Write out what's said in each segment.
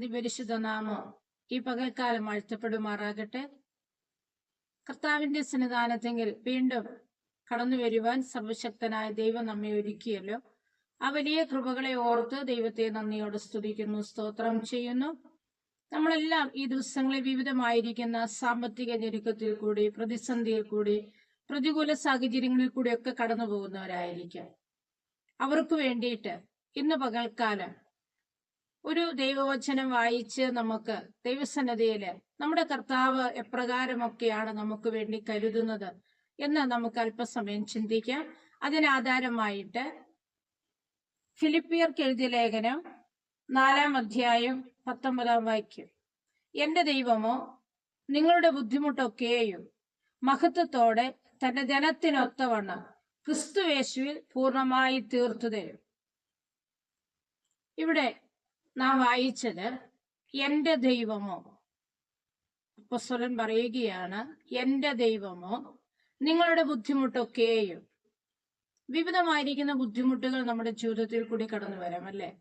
അതിപരിശുദ്ധ നാമം ഈ പകൽക്കാലം വാഴ്ത്തപ്പെടുമാറാകട്ടെ കർത്താവിന്റെ സന്നിധാനത്തെങ്കിൽ വീണ്ടും കടന്നു വരുവാൻ സർവശക്തനായ ദൈവം നമ്മെ ഒരുക്കിയല്ലോ. ആ വലിയ കൃപകളെ ഓർത്ത് ദൈവത്തെ നന്ദിയോട് സ്തുതിക്കുന്നു സ്തോത്രം ചെയ്യുന്നു. നമ്മളെല്ലാം ഈ ദിവസങ്ങളിൽ വിവിധമായിരിക്കുന്ന സാമ്പത്തിക ഞെരുക്കത്തിൽ കൂടി പ്രതിസന്ധിയിൽ കൂടി പ്രതികൂല സാഹചര്യങ്ങളിൽ കൂടിയൊക്കെ കടന്നു പോകുന്നവരായിരിക്കാം അവർക്ക് വേണ്ടിയിട്ട് ഇന്ന് പകൽക്കാലം ഒരു ദൈവവചനം വായിച്ച് നമുക്ക് ദൈവസന്നതയിൽ നമ്മുടെ കർത്താവ് എപ്രകാരമൊക്കെയാണ് നമുക്ക് വേണ്ടി കരുതുന്നത് എന്ന് നമുക്ക് അല്പസമയം ചിന്തിക്കാം. അതിനാധാരമായിട്ട് ഫിലിപ്പിയർക്ക് എഴുതിയ ലേഖനം നാലാം അധ്യായം പത്തൊമ്പതാം വാക്യം. എന്റെ ദൈവമോ നിങ്ങളുടെ ബുദ്ധിമുട്ടൊക്കെയും മഹത്വത്തോടെ തന്റെ ജനത്തിനൊത്തവണ്ണം ക്രിസ്തുവേശുവിൽ പൂർണമായി തീർത്തു തരും ഇവിടെ നാം വായിച്ചത് എന്റെ ദൈവമോ? അപ്പസ്വലൻ പറയുകയാണ് എന്റെ ദൈവമോ? നിങ്ങളുടെ ബുദ്ധിമുട്ടൊക്കെയും വിവിധമായിരിക്കുന്ന ബുദ്ധിമുട്ടുകൾ നമ്മുടെ ജീവിതത്തിൽ കൂടി കടന്നു വരാം അല്ലേ?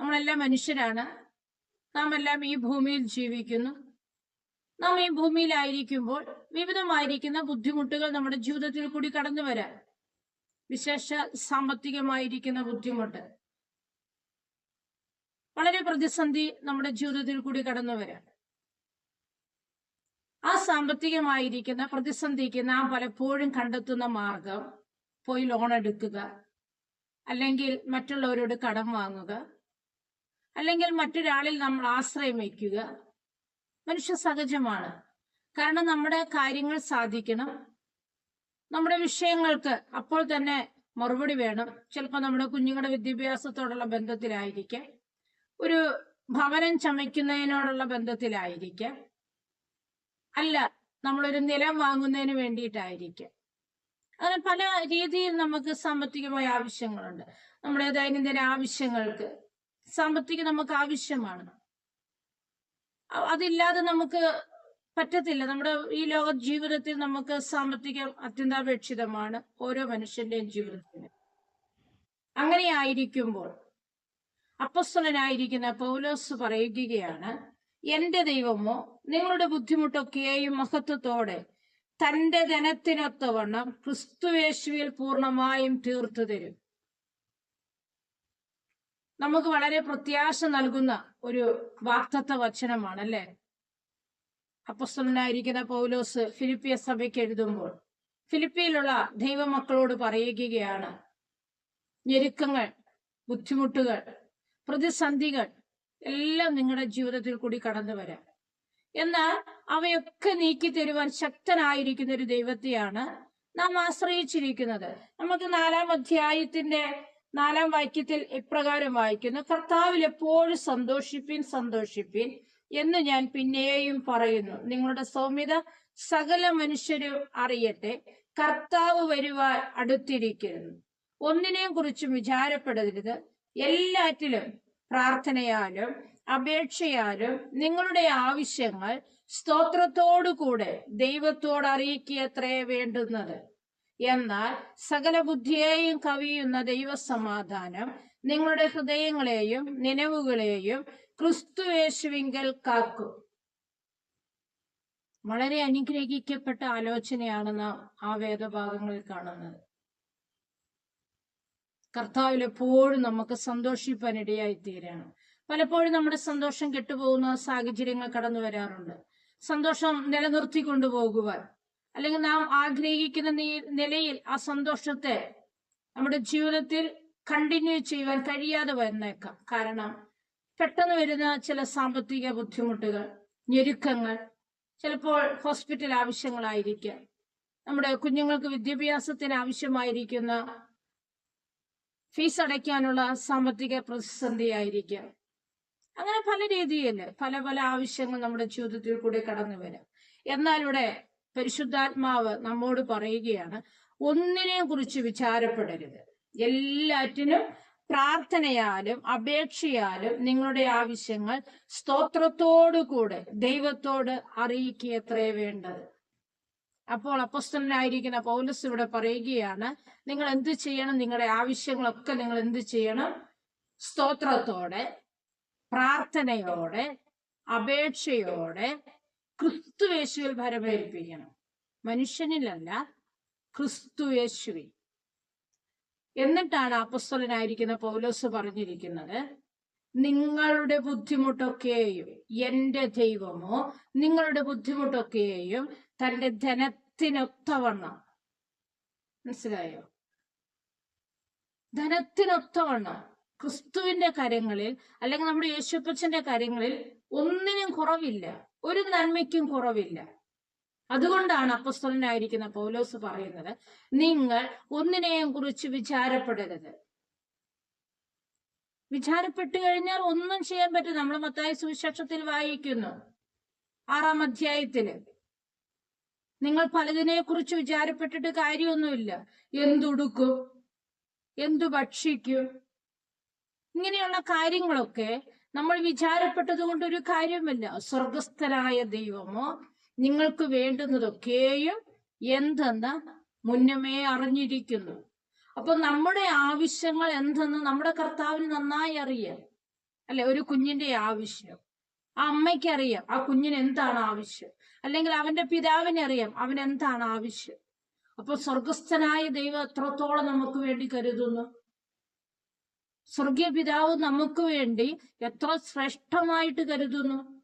നമ്മളെല്ലാം മനുഷ്യരാണ്. നാം എല്ലാം ഈ ഭൂമിയിൽ ജീവിക്കുന്നു. നാം ഈ ഭൂമിയിലായിരിക്കുമ്പോൾ വിവിധമായിരിക്കുന്ന ബുദ്ധിമുട്ടുകൾ നമ്മുടെ ജീവിതത്തിൽ കൂടി കടന്നു വരാം. വിശേഷ സാമ്പത്തികമായിരിക്കുന്ന ബുദ്ധിമുട്ട് വളരെ പ്രതിസന്ധി നമ്മുടെ ജീവിതത്തിൽ കൂടി കടന്നു വരാണ്. ആ സാമ്പത്തികമായിരിക്കുന്ന പ്രതിസന്ധിക്ക് നാം പലപ്പോഴും കണ്ടെത്തുന്ന മാർഗം പോയി ലോൺ എടുക്കുക അല്ലെങ്കിൽ മറ്റുള്ളവരോട് കടം വാങ്ങുക അല്ലെങ്കിൽ മറ്റൊരാളിൽ നമ്മൾ ആശ്രയം വയ്ക്കുക. മനുഷ്യ സഹജമാണ്. കാരണം നമ്മുടെ കാര്യങ്ങൾ സാധിക്കണം. നമ്മുടെ വിഷയങ്ങൾക്ക് അപ്പോൾ തന്നെ മറുപടി വേണം. ചിലപ്പോൾ നമ്മുടെ കുഞ്ഞുങ്ങളുടെ വിദ്യാഭ്യാസത്തോടുള്ള ബന്ധത്തിലായിരിക്കാം. ഒരു ഭവനം ചമയ്ക്കുന്നതിനോടുള്ള ബന്ധത്തിലായിരിക്കാം. അല്ല നമ്മളൊരു നിലം വാങ്ങുന്നതിന് വേണ്ടിയിട്ടായിരിക്കാം. അങ്ങനെ പല രീതിയിൽ നമുക്ക് സാമ്പത്തികമായ ആവശ്യങ്ങളുണ്ട്. നമ്മുടെ ദൈനംദിന ആവശ്യങ്ങൾക്ക് സാമ്പത്തികം നമുക്ക് ആവശ്യമാണ്. അതില്ലാതെ നമുക്ക് പറ്റത്തില്ല. നമ്മുടെ ഈ ലോക ജീവിതത്തിൽ നമുക്ക് സാമ്പത്തികം അത്യന്താപേക്ഷിതമാണ് ഓരോ മനുഷ്യന്റെയും ജീവിതത്തിന്. അങ്ങനെയായിരിക്കുമ്പോൾ അപ്പസ്തലനായിരിക്കുന്ന പൗലോസ് പറയുകയാണ് എന്റെ ദൈവമോ നിങ്ങളുടെ ബുദ്ധിമുട്ടൊക്കെയും മഹത്വത്തോടെ തന്റെ ധനത്തിനൊത്തവണ്ണം ക്രിസ്തുവേശുവിൽ പൂർണമായും തീർത്തു തരും. നമുക്ക് വളരെ പ്രത്യാശ നൽകുന്ന ഒരു വാക്തത്വ വചനമാണ് അല്ലെ അപ്പസ്വലനായിരിക്കുന്ന പൗലോസ് ഫിലിപ്പിയ സഭയ്ക്ക് എഴുതുമ്പോൾ ഫിലിപ്പിയിലുള്ള ദൈവമക്കളോട് പറയുകയാണ് ഞെരുക്കങ്ങൾ ബുദ്ധിമുട്ടുകൾ പ്രതിസന്ധികൾ എല്ലാം നിങ്ങളുടെ ജീവിതത്തിൽ കൂടി കടന്നു വരാം. എന്നാൽ അവയൊക്കെ നീക്കി തരുവാൻ ശക്തനായിരിക്കുന്ന ഒരു ദൈവത്തെയാണ് നാം ആശ്രയിച്ചിരിക്കുന്നത്. നമുക്ക് നാലാം അധ്യായത്തിന്റെ നാലാം വാക്യത്തിൽ ഇപ്രകാരം വായിക്കുന്നു? കർത്താവിൽ എപ്പോഴും സന്തോഷിപ്പിൻ സന്തോഷിപ്പിൻ എന്ന് ഞാൻ പിന്നെയും പറയുന്നു. നിങ്ങളുടെ സൗമ്യത സകല മനുഷ്യരും അറിയട്ടെ. കർത്താവ് വരുവാൻ അടുത്തിരിക്കുന്നു. ഒന്നിനെയും കുറിച്ചും വിചാരപ്പെടരുത്. എല്ലാറ്റിലും പ്രാർത്ഥനയാലും അപേക്ഷയാലും നിങ്ങളുടെ ആവശ്യങ്ങൾ സ്തോത്രത്തോടുകൂടെ ദൈവത്തോട് അറിയിക്കത്രേ വേണ്ടുന്നത്. എന്നാൽ സകല ബുദ്ധിയെയും കവിയുന്ന ദൈവസമാധാനം നിങ്ങളുടെ ഹൃദയങ്ങളെയും നിലവുകളെയും ക്രിസ്തുവേശുവിങ്കൽ കാക്കും. വളരെ അനുഗ്രഹിക്കപ്പെട്ട ആലോചനയാണ് നാം ആ വേദഭാഗങ്ങളിൽ കാണുന്നത്. കർത്താവിൽ എപ്പോഴും നമുക്ക് സന്തോഷിപ്പാൻ ഇടയായി തീരാണ് പലപ്പോഴും നമ്മുടെ സന്തോഷം കെട്ടുപോകുന്ന സാഹചര്യങ്ങൾ കടന്നു വരാറുണ്ട്. സന്തോഷം നിലനിർത്തി കൊണ്ടുപോകുവാൻ. അല്ലെങ്കിൽ നാം ആഗ്രഹിക്കുന്ന നിലയിൽ ആ സന്തോഷത്തെ നമ്മുടെ ജീവിതത്തിൽ കണ്ടിന്യൂ ചെയ്യുവാൻ കഴിയാതെ വന്നേക്കാം. കാരണം പെട്ടെന്ന് വരുന്ന ചില സാമ്പത്തിക ബുദ്ധിമുട്ടുകൾ ഞെരുക്കങ്ങൾ ചിലപ്പോൾ ഹോസ്പിറ്റൽ ആവശ്യങ്ങളായിരിക്കാം. നമ്മുടെ കുഞ്ഞുങ്ങൾക്ക് വിദ്യാഭ്യാസത്തിന് ആവശ്യമായിരിക്കുന്ന ഫീസ് അടയ്ക്കാനുള്ള സാമ്പത്തിക പ്രതിസന്ധിയായിരിക്കാം. അങ്ങനെ പല രീതിയിൽ പല പല ആവശ്യങ്ങൾ നമ്മുടെ ജീവിതത്തിൽ കൂടി കടന്നു വരാം. എന്നാൽ ഇവിടെ പരിശുദ്ധാത്മാവ് നമ്മോട് പറയുകയാണ് ഒന്നിനെയും കുറിച്ച് വിചാരപ്പെടരുത്. എല്ലാറ്റിനും പ്രാർത്ഥനയാലും അപേക്ഷയാലും നിങ്ങളുടെ ആവശ്യങ്ങൾ സ്തോത്രത്തോടു കൂടെ ദൈവത്തോട് അറിയിക്കുകയത്രേ വേണ്ടത്. അപ്പോൾ അപ്പസ്തനായിരിക്കുന്ന പൗലസ് ഇവിടെ പറയുകയാണ് നിങ്ങൾ എന്ത് ചെയ്യണം? നിങ്ങളുടെ ആവശ്യങ്ങളൊക്കെ നിങ്ങൾ എന്ത് ചെയ്യണം? സ്തോത്രത്തോടെ പ്രാർത്ഥനയോടെ അപേക്ഷയോടെ ക്രിസ്തുവേശുവിൽ ഭരമേൽപ്പിക്കണം മനുഷ്യനിലല്ല ക്രിസ്തുയേശുവിൽ. എന്നിട്ടാണ് അപ്പസ്തലനായിരിക്കുന്ന പൗലോസ് പറഞ്ഞിരിക്കുന്നത് നിങ്ങളുടെ ബുദ്ധിമുട്ടൊക്കെയും എന്റെ ദൈവമോ നിങ്ങളുടെ ബുദ്ധിമുട്ടൊക്കെയും തന്റെ ധനത്തിനൊത്തവണ്ണം മനസ്സിലായോ? ധനത്തിനൊത്തവണ്ണം ക്രിസ്തുവിന്റെ കാര്യങ്ങളിൽ അല്ലെങ്കിൽ നമ്മുടെ യേശുപ്പച്ചന്റെ കാര്യങ്ങളിൽ ഒന്നിനും കുറവില്ല. ഒരു നന്മയ്ക്കും കുറവില്ല. അതുകൊണ്ടാണ് അപ്പസ്തലനായിരിക്കുന്ന പൗലോസ് പറയുന്നത് നിങ്ങൾ ഒന്നിനെയും കുറിച്ച് വിചാരപ്പെടരുത്. വിചാരപ്പെട്ടു കഴിഞ്ഞാൽ ഒന്നും ചെയ്യാൻ പറ്റും നമ്മൾ മത്തായ സുവിശേഷത്തിൽ വായിക്കുന്നു. ആറാം അധ്യായത്തിൽ. നിങ്ങൾ പലതിനെ കുറിച്ച് വിചാരപ്പെട്ടിട്ട് കാര്യമൊന്നുമില്ല. എന്തുടുക്കും? എന്തു ഭക്ഷിക്കും? ഇങ്ങനെയുള്ള കാര്യങ്ങളൊക്കെ നമ്മൾ വിചാരപ്പെട്ടത് കൊണ്ട് ഒരു കാര്യമില്ല സ്വർഗസ്ഥനായ ദൈവമോ നിങ്ങൾക്ക് വേണ്ടുന്നതൊക്കെയും എന്തെന്ന് മുന്നമേ അറിഞ്ഞിരിക്കുന്നു. അപ്പൊ നമ്മുടെ ആവശ്യങ്ങൾ എന്തെന്ന് നമ്മുടെ കർത്താവിന് നന്നായി അറിയാം. അല്ലെ? ഒരു കുഞ്ഞിന്റെ ആവശ്യം. ആ അമ്മയ്ക്ക് അറിയാം ആ കുഞ്ഞിന് എന്താണ് ആവശ്യം. അല്ലെങ്കിൽ അവന്റെ പിതാവിനെ അറിയാം അവൻ എന്താണ് ആവശ്യം. അപ്പൊ സ്വർഗസ്ഥനായ ദൈവം എത്രത്തോളം നമുക്ക് വേണ്ടി കരുതുന്നു? സ്വർഗീയ പിതാവ് നമുക്ക് വേണ്ടി എത്ര ശ്രേഷ്ഠമായിട്ട് കരുതുന്നു?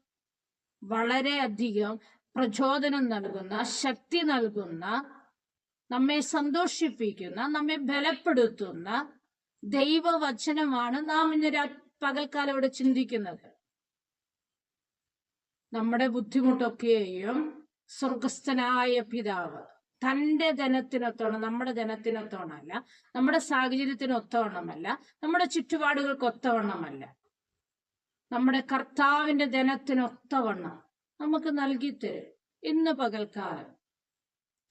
വളരെ അധികം പ്രചോദനം നൽകുന്ന ശക്തി നൽകുന്ന നമ്മെ സന്തോഷിപ്പിക്കുന്ന നമ്മെ ബലപ്പെടുത്തുന്ന ദൈവവചനമാണ് നാം ഇന്ന് പകൽക്കാലം ഇവിടെ ചിന്തിക്കുന്നത്. നമ്മുടെ ബുദ്ധിമുട്ടൊക്കെയും സ്വർഗസ്ഥനായ പിതാവ് തന്റെ ധനത്തിനൊത്തോണം നമ്മുടെ ധനത്തിനൊത്തോണമല്ല നമ്മുടെ സാഹചര്യത്തിനൊത്തവണ്ണമല്ല നമ്മുടെ ചുറ്റുപാടുകൾക്ക് ഒത്തവണ്ണമല്ല നമ്മുടെ കർത്താവിന്റെ ധനത്തിനൊത്തവണ്ണം നമുക്ക് നൽകി തരും ഇന്ന് പകൽക്കാലം.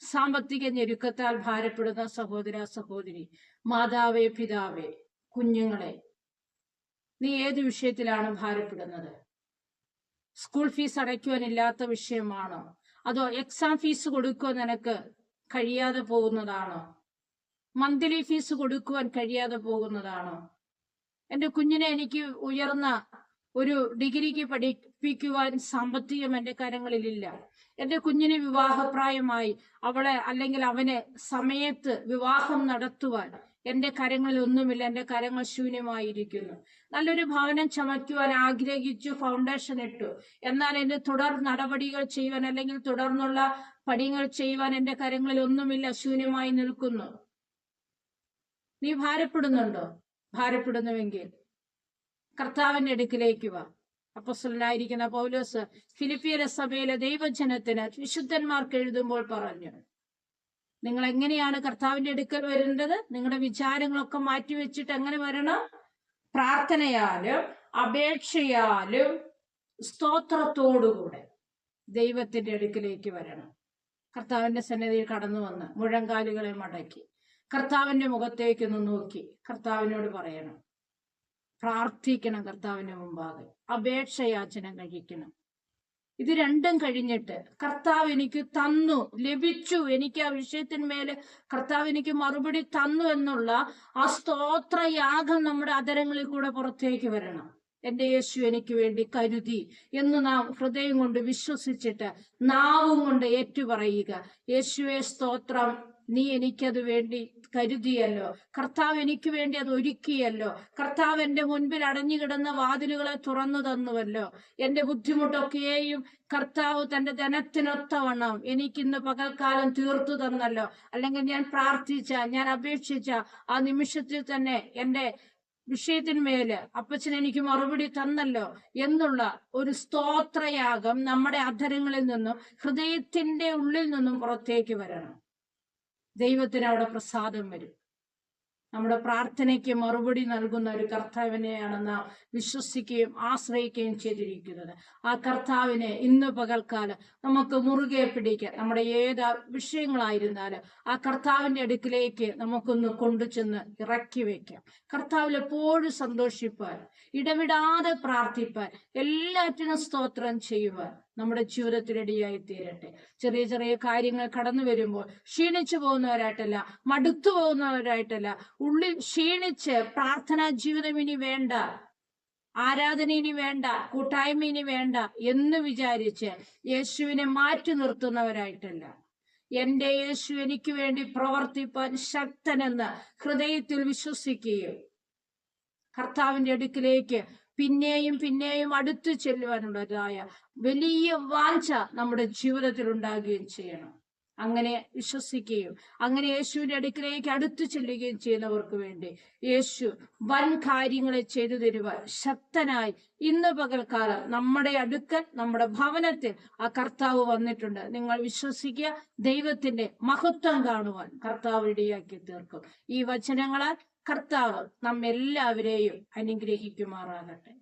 സാമ്പത്തിക ഞെരുക്കത്താൽ ഭാരപ്പെടുന്ന സഹോദര സഹോദരി മാതാവേ പിതാവേ കുഞ്ഞുങ്ങളെ നീ ഏത് വിഷയത്തിലാണ് ഭാരപ്പെടുന്നത്? School fees അടയ്ക്കുവാനില്ലാത്ത വിഷയമാണോ? അതോ എക്സാം ഫീസ് കൊടുക്കുവാൻ നിനക്ക് കഴിയാതെ പോകുന്നതാണോ? മന്ത്ലി ഫീസ് കൊടുക്കുവാൻ കഴിയാതെ പോകുന്നതാണോ? എന്റെ കുഞ്ഞിനെ എനിക്ക് ഉയർന്ന ഒരു ഡിഗ്രിക്ക് പഠിപ്പിക്കുവാൻ സാമ്പത്തികം എന്റെ കരങ്ങളിലില്ല. എന്റെ കുഞ്ഞിന് വിവാഹപ്രായമായി. അവളെ അല്ലെങ്കിൽ അവനെ സമയത്ത് വിവാഹം നടത്തുവാൻ എന്റെ കരങ്ങളിൽ ഒന്നുമില്ല എന്റെ കരങ്ങൾ ശൂന്യമായിരിക്കുന്നു. നല്ലൊരു ഭവനം ചമയ്ക്കുവാൻ ആഗ്രഹിച്ചു ഫൗണ്ടേഷൻ ഇട്ടു. എന്നാൽ എന്റെ തുടർ നടപടികൾ ചെയ്യുവാൻ അല്ലെങ്കിൽ തുടർന്നുള്ള പണികൾ ചെയ്യുവാൻ എന്റെ കരങ്ങളിൽ ഒന്നുമില്ല ശൂന്യമായി നിൽക്കുന്നു. നീ ഭാരപ്പെടുന്നുണ്ടോ? ഭാരപ്പെടുന്നുവെങ്കിൽ കർത്താവിന്റെ അടുക്കിലേക്ക് വാ. അപ്പസ്വലനായിരിക്കുന്ന പൗലോസ് ഫിലിപ്പിയര സഭയിലെ ദൈവജനത്തിന് വിശുദ്ധന്മാർക്ക് എഴുതുമ്പോൾ പറഞ്ഞു നിങ്ങൾ എങ്ങനെയാണ് കർത്താവിന്റെ അടുക്കൽ വരേണ്ടത്? നിങ്ങളുടെ വിചാരങ്ങളൊക്കെ മാറ്റിവെച്ചിട്ട് എങ്ങനെ വരണം? പ്രാർത്ഥനയാലും അപേക്ഷയാലും സ്തോത്രത്തോടുകൂടെ ദൈവത്തിന്റെ അടുക്കിലേക്ക് വരണം. കർത്താവിന്റെ സന്നിധിയിൽ കടന്നു വന്ന് മുഴങ്കാലുകളെ മടക്കി കർത്താവിന്റെ മുഖത്തേക്കൊന്ന് നോക്കി കർത്താവിനോട് പറയണം പ്രാർത്ഥിക്കണം കർത്താവിന് മുമ്പാകെ. അപേക്ഷയാചനം കഴിക്കണം. ഇത് രണ്ടും കഴിഞ്ഞിട്ട് കർത്താവ് എനിക്ക് തന്നു ലഭിച്ചു. എനിക്ക് ആ വിഷയത്തിന്മേൽ കർത്താവ് എനിക്ക് മറുപടി തന്നു എന്നുള്ള ആ സ്തോത്രയാഗം നമ്മുടെ അതരങ്ങളിൽ കൂടെ പുറത്തേക്ക് വരണം. എന്റെ യേശു എനിക്ക് വേണ്ടി കരുതി എന്ന് നാം ഹൃദയം കൊണ്ട് വിശ്വസിച്ചിട്ട് നാവും കൊണ്ട് ഏറ്റുപറയുക. യേശുവെ സ്തോത്രം. നീ എനിക്കത് വേണ്ടി കരുതിയല്ലോ. കർത്താവ് എനിക്ക് വേണ്ടി അത് ഒരുക്കിയല്ലോ. കർത്താവ് എന്റെ മുൻപിൽ അടഞ്ഞുകിടന്ന വാതിലുകളെ തുറന്നു തന്നുവല്ലോ. എന്റെ ബുദ്ധിമുട്ടൊക്കെയും കർത്താവ് തന്റെ ധനത്തിനൊത്തവണ്ണം എനിക്കിന്ന് പകൽക്കാലം തീർത്തു തന്നല്ലോ. അല്ലെങ്കിൽ ഞാൻ പ്രാർത്ഥിച്ച ഞാൻ അപേക്ഷിച്ച ആ നിമിഷത്തിൽ തന്നെ എന്റെ വിഷയത്തിന്മേൽ അപ്പച്ചൻ എനിക്ക് മറുപടി തന്നല്ലോ എന്നുള്ള ഒരു സ്തോത്രയാഗം നമ്മുടെ അധരങ്ങളിൽ നിന്നും ഹൃദയത്തിന്റെ ഉള്ളിൽ നിന്നും പുറത്തേക്ക് വരണം. ദൈവത്തിന് അവിടെ പ്രസാദം വരും. നമ്മുടെ പ്രാർത്ഥനയ്ക്ക് മറുപടി നൽകുന്ന ഒരു കർത്താവിനെയാണ് നാം വിശ്വസിക്കുകയും ആശ്രയിക്കുകയും ചെയ്തിരിക്കുന്നത്. ആ കർത്താവിനെ ഇന്ന് പകൽക്കാലം നമുക്ക് മുറുകെ പിടിക്കാൻ നമ്മുടെ ഏത് വിഷയങ്ങളായിരുന്നാലും ആ കർത്താവിന്റെ അടുക്കിലേക്ക് നമുക്കൊന്ന് കൊണ്ടുചെന്ന് ഇറക്കി വെക്കാം. കർത്താവിൽ എപ്പോഴും സന്തോഷിപ്പാൻ ഇടവിടാതെ പ്രാർത്ഥിപ്പാൻ എല്ലാറ്റിനും സ്തോത്രം ചെയ്യുവാൻ നമ്മുടെ ജീവിതത്തിനിടയായി തീരട്ടെ ചെറിയ ചെറിയ കാര്യങ്ങൾ കടന്നു വരുമ്പോൾ ക്ഷീണിച്ചു പോകുന്നവരായിട്ടല്ല മടുത്തു പോകുന്നവരായിട്ടല്ല ഉള്ളിൽ ക്ഷീണിച്ച് പ്രാർത്ഥനാ ജീവിതം ഇനി വേണ്ട ആരാധന ഇനി വേണ്ട കൂട്ടായ്മ ഇനി വേണ്ട എന്ന് വിചാരിച്ച് യേശുവിനെ മാറ്റി നിർത്തുന്നവരായിട്ടല്ല. എന്റെ യേശു എനിക്ക് വേണ്ടി പ്രവർത്തിപ്പാൻ ശക്തനെന്ന് ഹൃദയത്തിൽ വിശ്വസിക്കുകയും കർത്താവിന്റെ അടുക്കിലേക്ക് പിന്നെയും പിന്നെയും അടുത്തു ചെല്ലുവാനുള്ളതായ വലിയ വാഞ്ച നമ്മുടെ ജീവിതത്തിൽ ഉണ്ടാകുകയും ചെയ്യണം. അങ്ങനെ വിശ്വസിക്കുകയും അങ്ങനെ യേശുവിന്റെ അടുക്കിലേക്ക് അടുത്തു ചെല്ലുകയും ചെയ്യുന്നവർക്ക് വേണ്ടി യേശു വൻ കാര്യങ്ങളെ ചെയ്തു തരുവാൻ ശക്തനായി ഇന്ന് പകൽക്കാലം നമ്മുടെ അടുക്കൽ നമ്മുടെ ഭവനത്തിൽ ആ കർത്താവ് വന്നിട്ടുണ്ട്. നിങ്ങൾ വിശ്വസിക്കുക ദൈവത്തിന്റെ മഹത്വം കാണുവാൻ കർത്താവ് ഇടയാക്കി തീർക്കും. ഈ വചനങ്ങളാൽ കർത്താവ് നമ്മെല്ലാവരെയും അനുഗ്രഹിക്കുമാറാകട്ടെ.